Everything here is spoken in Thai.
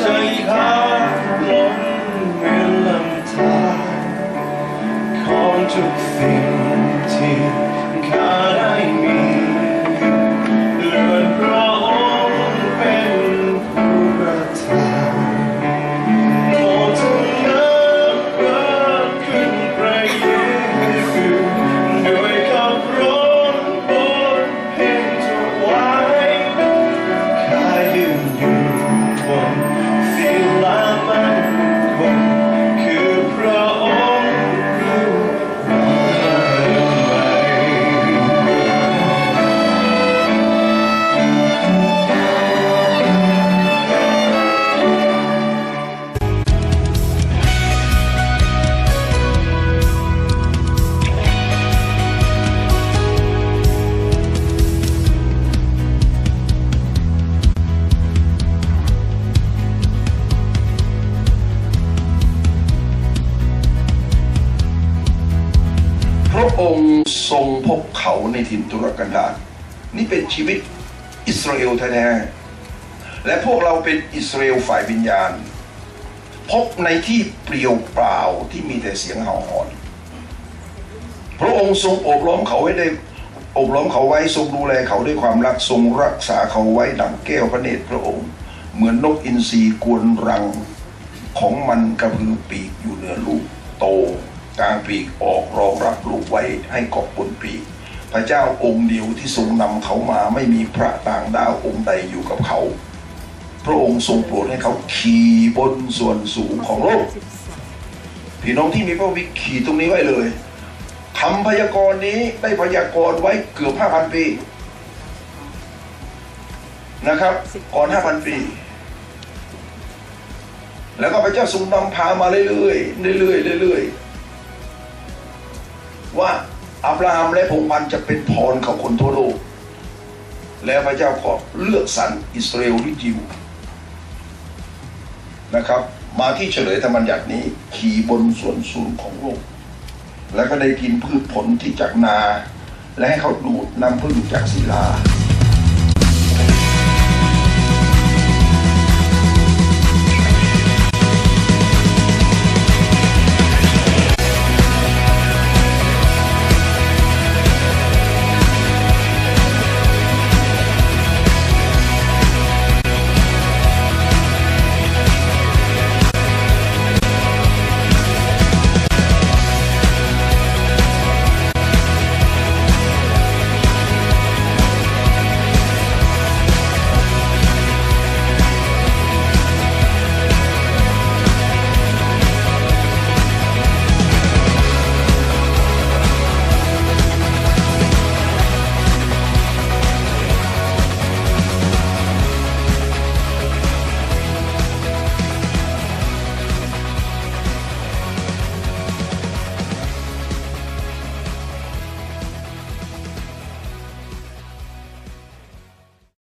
ใจข้าลงเหมือนลำธารของทุกสิ่ง องค์ทรงพบเขาในถิ่นทุรกันดารนี่เป็นชีวิตอิสราเอลแท้ๆและพวกเราเป็นอิสราเอลฝ่ายวิญญาณ พบในที่เปลี่ยวเปล่าที่มีแต่เสียงเห่าหอน พระองค์ทรงอบล้อมเขาไว้ได้อบล้อมเขาไว้ทรงดูแลเขาด้วยความรักทรงรักษาเขาไว้ดังแก้วพระเนตรพระองค์ เหมือนนกอินทรีกวนรังของมันกระพือปีกอยู่เหนือลูกโต กลางปีกออกรองรับลูกไว้ให้เกาะบนปีก พระเจ้าองค์เดียวที่ทรงนำเขามาไม่มีพระต่างดาวองค์ใดอยู่กับเขา พระองค์ทรงโปรดให้เขาขี่บนส่วนสูงของโลกพี่น้องที่มีพระวิขี่ตรงนี้ไว้เลยคำพยากรณ์นี้ได้พยากรณ์ไว้เกือบห้าพันปีนะครับ ก่อนห้าพันปี แล้วก็พระเจ้าทรงนำพามาเรื่อยๆเรื่อยๆเรื่อยๆ ว่าอับราฮัมและพงพันจะเป็นพรของคนทั่วโลก แล้วพระเจ้าก็เลือกสรรอิสราเอลหรือยิวนะครับ มาที่เฉลยธรรมบัญญัตินี้ขี่บนส่วนสูงของโลก แล้วก็ได้กินพืชผลที่จากนา และให้เขาดูดน้ำพึ่งจากศิลา